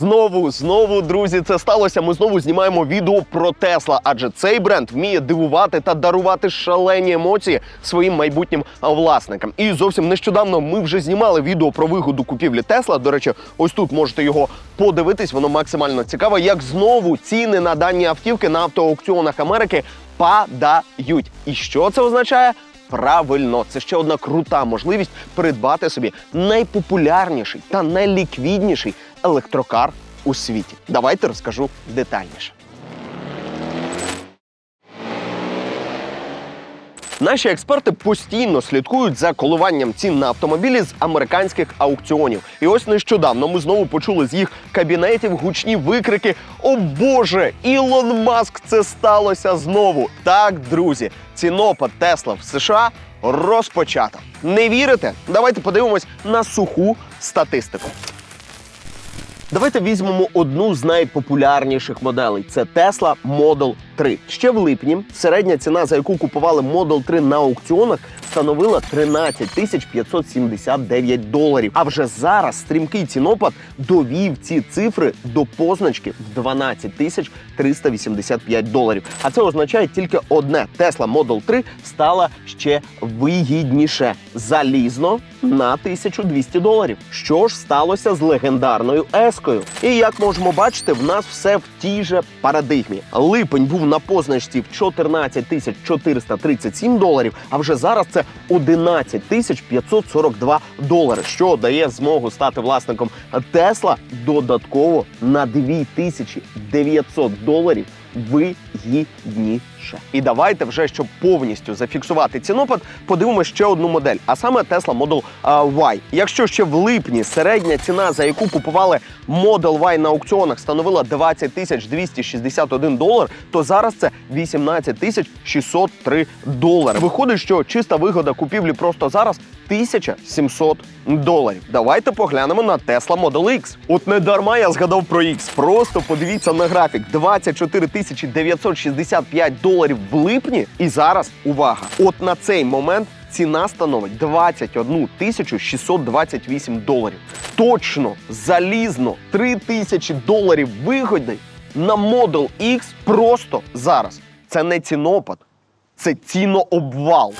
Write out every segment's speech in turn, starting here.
Знову, знову, друзі, це сталося. Ми знову знімаємо відео про Тесла, адже цей бренд вміє дивувати та дарувати шалені емоції своїм майбутнім власникам. І зовсім нещодавно ми вже знімали відео про вигоду купівлі Тесла. До речі, ось тут можете його подивитись. Воно максимально цікаве. Як знову ціни на дані автівки на автоаукціонах Америки падають. І що це означає? Правильно, це ще одна крута можливість придбати собі найпопулярніший та найліквідніший електрокар у світі. Давайте розкажу детальніше. Наші експерти постійно слідкують за коливанням цін на автомобілі з американських аукціонів. І ось нещодавно ми знову почули з їх кабінетів гучні викрики: О Боже, Ілон Маск, це сталося знову. Так, друзі, цінопад Тесла в США розпочато. Не вірите? Давайте подивимось на суху статистику. Давайте візьмемо одну з найпопулярніших моделей. Це Tesla Model 3. Ще в липні середня ціна, за яку купували Model 3 на аукціонах, становила 13 тисяч 579 доларів. А вже зараз стрімкий цінопад довів ці цифри до позначки в 12 тисяч 385 доларів. А це означає тільки одне: Tesla Model 3 стала ще вигідніше залізно на 1200 доларів. Що ж сталося з легендарною ескою? І як можемо бачити, в нас все в тій же парадигмі. Липень був на позначці в 14 тисяч 437 доларів, а вже зараз це 11 тисяч 542 долари, що дає змогу стати власником Тесла додатково на 2900 доларів вигідніше. І давайте вже, щоб повністю зафіксувати цінопад, подивимося ще одну модель, а саме Tesla Model а, Y. Якщо ще в липні середня ціна, за яку купували Model Y на аукціонах, становила 20 тисяч 261 долар, то зараз це 18 тисяч 603 долари. Виходить, що чиста вигода купівлі просто зараз 1700 доларів. Давайте поглянемо на Tesla Model X. От не дарма я згадав про X. Просто подивіться на графік: 24 тисячі 965 доларів в липні. І зараз увага! От на цей момент. Ціна становить 21 тисячу 628 доларів. Точно, залізно, 3 тисячі доларів вигодний на Model X просто зараз. Це не цінопад, це цінообвал.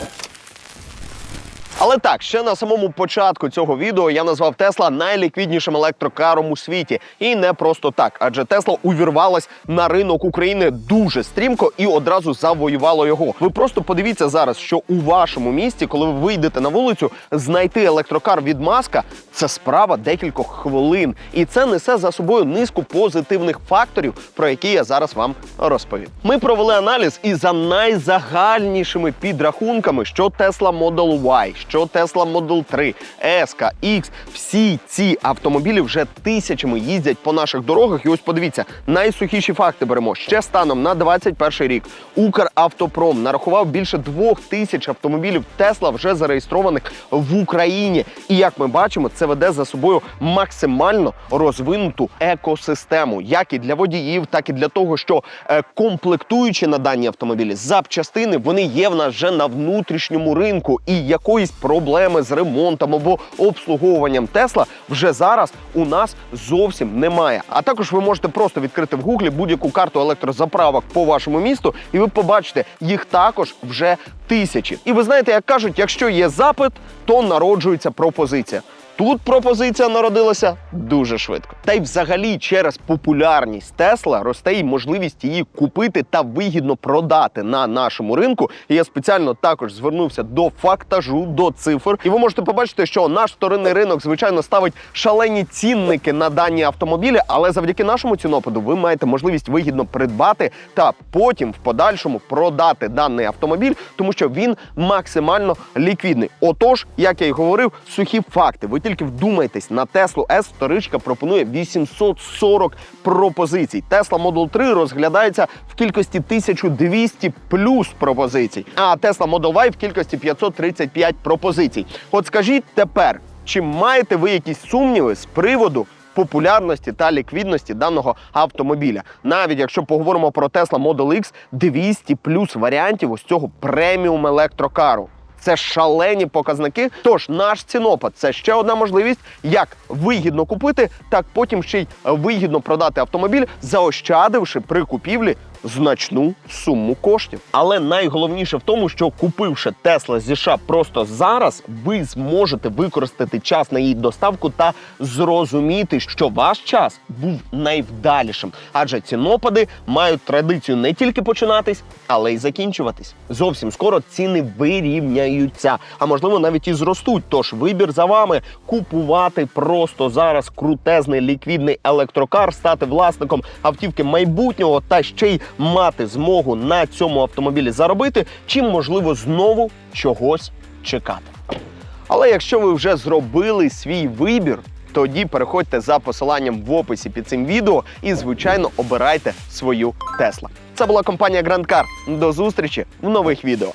Але так, ще на самому початку цього відео я назвав Тесла найліквіднішим електрокаром у світі. І не просто так, адже Тесла увірвалась на ринок України дуже стрімко і одразу завоювала його. Ви просто подивіться зараз, що у вашому місті, коли ви вийдете на вулицю, знайти електрокар від маска це справа декількох хвилин. І це несе за собою низку позитивних факторів, про які я зараз вам розповім. Ми провели аналіз і за найзагальнішими підрахунками, що Tesla Model Y, що Tesla Model 3, S, X, всі ці автомобілі вже тисячами їздять по наших дорогах. І ось подивіться, найсухіші факти беремо. Ще станом на 21 рік Укравтопром нарахував більше двох тисяч автомобілів Tesla вже зареєстрованих в Україні. І як ми бачимо, це веде за собою максимально розвинуту екосистему, як і для водіїв, так і для того, що е, комплектуючи на дані автомобілі запчастини, вони є в нас вже на внутрішньому ринку, і якоїсь проблеми з ремонтом або обслуговуванням Тесла вже зараз у нас зовсім немає. А також ви можете просто відкрити в гуглі будь-яку карту електрозаправок по вашому місту, і ви побачите, їх також вже тисячі. І ви знаєте, як кажуть, якщо є запит, то народжується пропозиція. Тут пропозиція народилася дуже швидко. Та й взагалі через популярність Тесла росте й можливість її купити та вигідно продати на нашому ринку. І я спеціально також звернувся до фактажу, до цифр. І ви можете побачити, що наш вторинний ринок, звичайно, ставить шалені цінники на дані автомобілі, але завдяки нашому цінопаду ви маєте можливість вигідно придбати та потім в подальшому продати даний автомобіль, тому що він максимально ліквідний. Отож, як я й говорив, сухі факти. Ви тільки вдумайтесь, на Теслу S вторичка пропонує 840 пропозицій. Tesla Model 3 розглядається в кількості 1200 плюс пропозицій, а Tesla Model Y в кількості 535 пропозицій. От скажіть тепер, чи маєте ви якісь сумніви з приводу? Популярності та ліквідності даного автомобіля, навіть якщо поговоримо про Tesla Model X, 200 плюс варіантів ось цього преміум електрокару. Це шалені показники. Тож наш цінопад це ще одна можливість, як вигідно купити, так потім ще й вигідно продати автомобіль, заощадивши при купівлі значну суму коштів. Але найголовніше в тому, що купивши Тесла зі США просто зараз, ви зможете використати час на її доставку та зрозуміти, що ваш час був найвдалішим, адже цінопади мають традицію не тільки починатись, але й закінчуватись. Зовсім скоро ціни вирівняються, а можливо навіть і зростуть. Тож вибір за вами купувати просто зараз крутезний ліквідний електрокар, стати власником автівки майбутнього та ще й мати змогу на цьому автомобілі заробити, чим можливо знову чогось чекати. Але якщо ви вже зробили свій вибір, тоді переходьте за посиланням в описі під цим відео і, звичайно, обирайте свою Тесла. Це була компанія Grand Car. До зустрічі в нових відео.